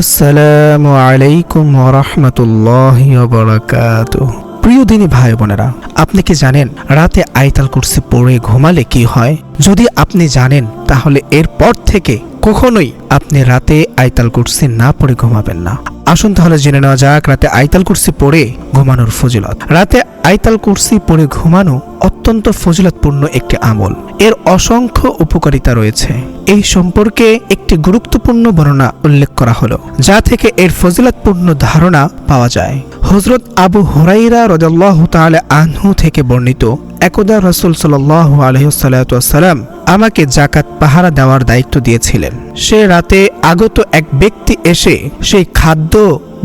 আসসালামু আলাইকুম রহমতুল্লাহ বরকাত প্রিয় দিনী ভাই বোনেরা, আপনি কি জানেন রাতে আইতাল কুরসি পড়ে ঘুমালে কি হয়? যদি আপনি জানেন, তাহলে এরপর থেকে কখনোই আপনি রাতে আইতাল কুরসি না পড়ে ঘুমাবেন না। আসুন তাহলে জেনে নেওয়া যাক, রাতে আইতাল কুরসি পড়ে ঘুমানোর ফজিলত। রাতে আইতাল কুরসি পড়ে ঘুমানো অত্যন্ত ফজিলতপূর্ণ একটি আমল। এর অসংখ্য উপকারিতা রয়েছে। এই সম্পর্কে একটি গুরুত্বপূর্ণ বর্ণনা উল্লেখ করা হলো, যা থেকে এর ফজিলতপূর্ণ ধারণা পাওয়া যায়। হজরত আবু হুরাইরা রদাল্লাহ তাআলা আনহু থেকে বর্ণিত, একদা রসুল সাল্লাহ আলহিসাল্লাম আমাকে জাকাত পাহারা দেওয়ার দায়িত্ব দিয়েছিলেন। সে রাতে আগত এক ব্যক্তি এসে সেই খাদ্য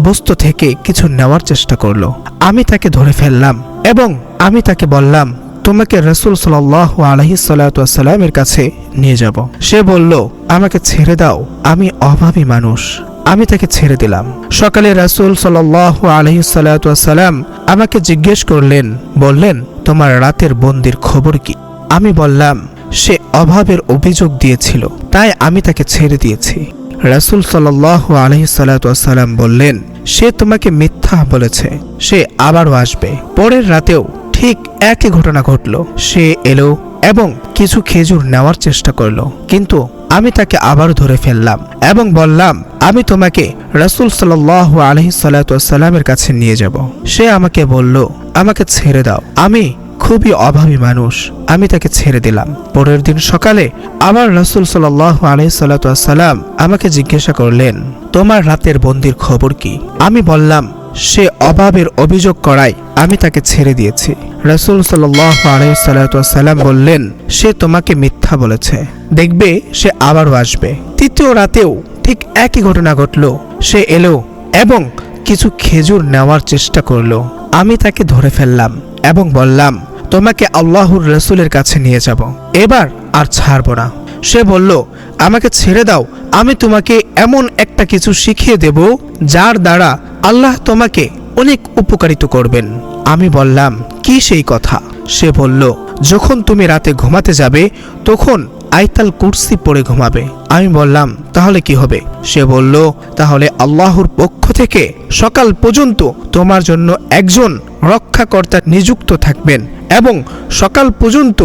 বস্তু থেকে কিছু নেওয়ার চেষ্টা করল। আমি তাকে ধরে ফেললাম এবং আমি তাকে বললাম, তোমাকে রসুল সাল্লাহ আলহি সাল্লামের কাছে নিয়ে যাব। সে বলল, আমাকে ছেড়ে দাও, আমি অভাবী মানুষ। আমি তাকে ছেড়ে দিলাম। সকালে রাসুল সাল্লাহ আলহি সাল্লাম আমাকে জিজ্ঞেস করলেন, বললেন, তোমার রাতের বন্দির খবর কি? আমি বললাম সে অভাবের অভিযোগ দিয়েছিল। তাই আমি তাকে ছেড়ে দিয়েছি। রাসুল সাল্লাহ আলহি সাল্লাম বললেন, সে তোমাকে মিথ্যা বলেছে। সে আবারও আসবে। পরের রাতেও ঠিক একই ঘটনা ঘটল। সে এলো এবং কিছু খেজুর নেওয়ার চেষ্টা করল। কিন্তু আমি তাকে আবার ধরে ফেললাম এবং বললাম, আমি তোমাকে রসুল সাল আলহি সাল্লামের কাছে নিয়ে যাব। সে আমাকে বলল, আমাকে ছেড়ে দাও। আমি খুবই অভাবী মানুষ। আমি তাকে ছেড়ে দিলাম। পরের দিন সকালে আবার রসুল সাল আলহি সাল্লাম আমাকে জিজ্ঞাসা করলেন, তোমার রাতের বন্দির খবর কি? আমি বললাম, সে অভাবের অভিযোগ করায় আমি তাকে ছেড়ে দিয়েছি। রসুল সাল্লাম বললেন, সে তোমাকে মিথ্যা বলেছে। দেখবে সে আবারও আসবে। তৃতীয় রাতেও ঠিক একই ঘটনা ঘটল। সে এলো এবং কিছু খেজুর নেওয়ার চেষ্টা করল। আমি তাকে ধরে ফেললাম এবং বললাম তোমাকে আল্লাহর রসুলের কাছে নিয়ে যাব। এবার আর ছাড়ব না। সে বলল, আমাকে ছেড়ে দাও। আমি তোমাকে এমন একটা কিছু শিখিয়ে দেব, যার দ্বারা আল্লাহ তোমাকে অনেক উপকারিত করবেন। আমি বললাম, কি সেই কথা? সে বলল, যখন তুমি রাতে ঘুমাতে যাবে, তখন আইতাল কুর্সি পড়ে ঘুমাবে। আমি বললাম, তাহলে কি হবে? সে বলল, তাহলে আল্লাহর পক্ষ থেকে সকাল পর্যন্ত তোমার জন্য একজন রক্ষাকর্তা নিযুক্ত থাকবেন। এবং সকাল পর্যন্ত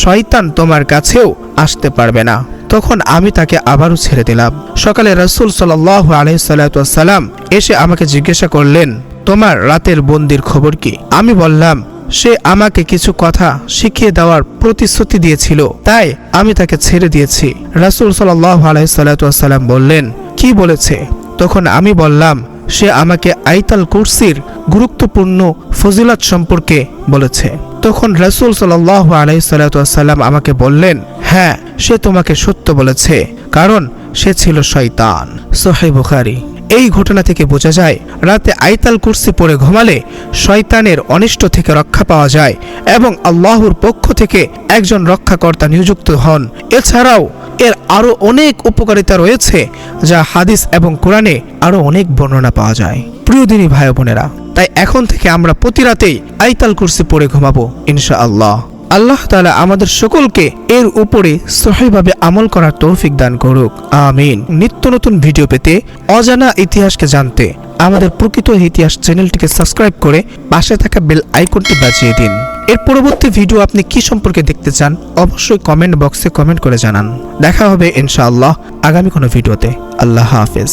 শয়তান তোমার কাছেও আসতে পারবে না। তখন আমি তাকে আবারও ছেড়ে দিলাম। সকালে রসুল সাল আলহিসাল্লাম এসে আমাকে জিজ্ঞাসা করলেন, তোমার রাতের বন্দির খবর কি? আমি বললাম, সে আমাকে কিছু কথা শিখিয়ে দেওয়ার প্রতিশ্রুতি দিয়েছিল, তাই আমি তাকে ছেড়ে দিয়েছি। রাসুল সাল্লাহ আলাইসাল্লাম বললেন, কি বলেছে? তখন আমি বললাম, সে আমাকে আইতাল কুরসির গুরুত্বপূর্ণ ফজিলত সম্পর্কে বলেছে। তখন রাসুল সাল্লাহ আলাইসাল্লাম আমাকে বললেন হ্যাঁ সে তোমাকে সত্য বলেছে, কারণ সে ছিল শয়তান। সোহাই বুখারি। এই ঘটনা থেকে বোঝা যায়, রাতে আইতাল কুরসি পড়ে ঘুমালে শয়তানের অনিষ্ট থেকে রক্ষা পাওয়া যায় এবং আল্লাহর পক্ষ থেকে একজন রক্ষাকর্তা নিযুক্ত হন। এছাড়াও এর আরও অনেক উপকারিতা রয়েছে, যা হাদিস এবং কোরআনে আরও অনেক বর্ণনা পাওয়া যায়। প্রিয় দিনী ভাই বোনেরা তাই এখন থেকে আমরা প্রতি রাতেই আইতাল কুরসি পড়ে ঘুমাবো ইনশা আল্লাহ আল্লাহ তালা আমাদের সকলকে এর উপরে সহিভাবে আমল করার তৌফিক দান করুক, আমিন। নিত্য নতুন ভিডিও পেতে অজানা ইতিহাসকে জানতে আমাদের প্রকৃত ইতিহাস চ্যানেলটিকে সাবস্ক্রাইব করে পাশে থাকা বেল আইকনটি বাজিয়ে দিন। এর পরবর্তী ভিডিও আপনি কি সম্পর্কে দেখতে চান, অবশ্যই কমেন্ট বক্সে কমেন্ট করে জানান। দেখা হবে ইনশাআল্লাহ আগামী কোনো ভিডিওতে। আল্লাহ হাফেজ।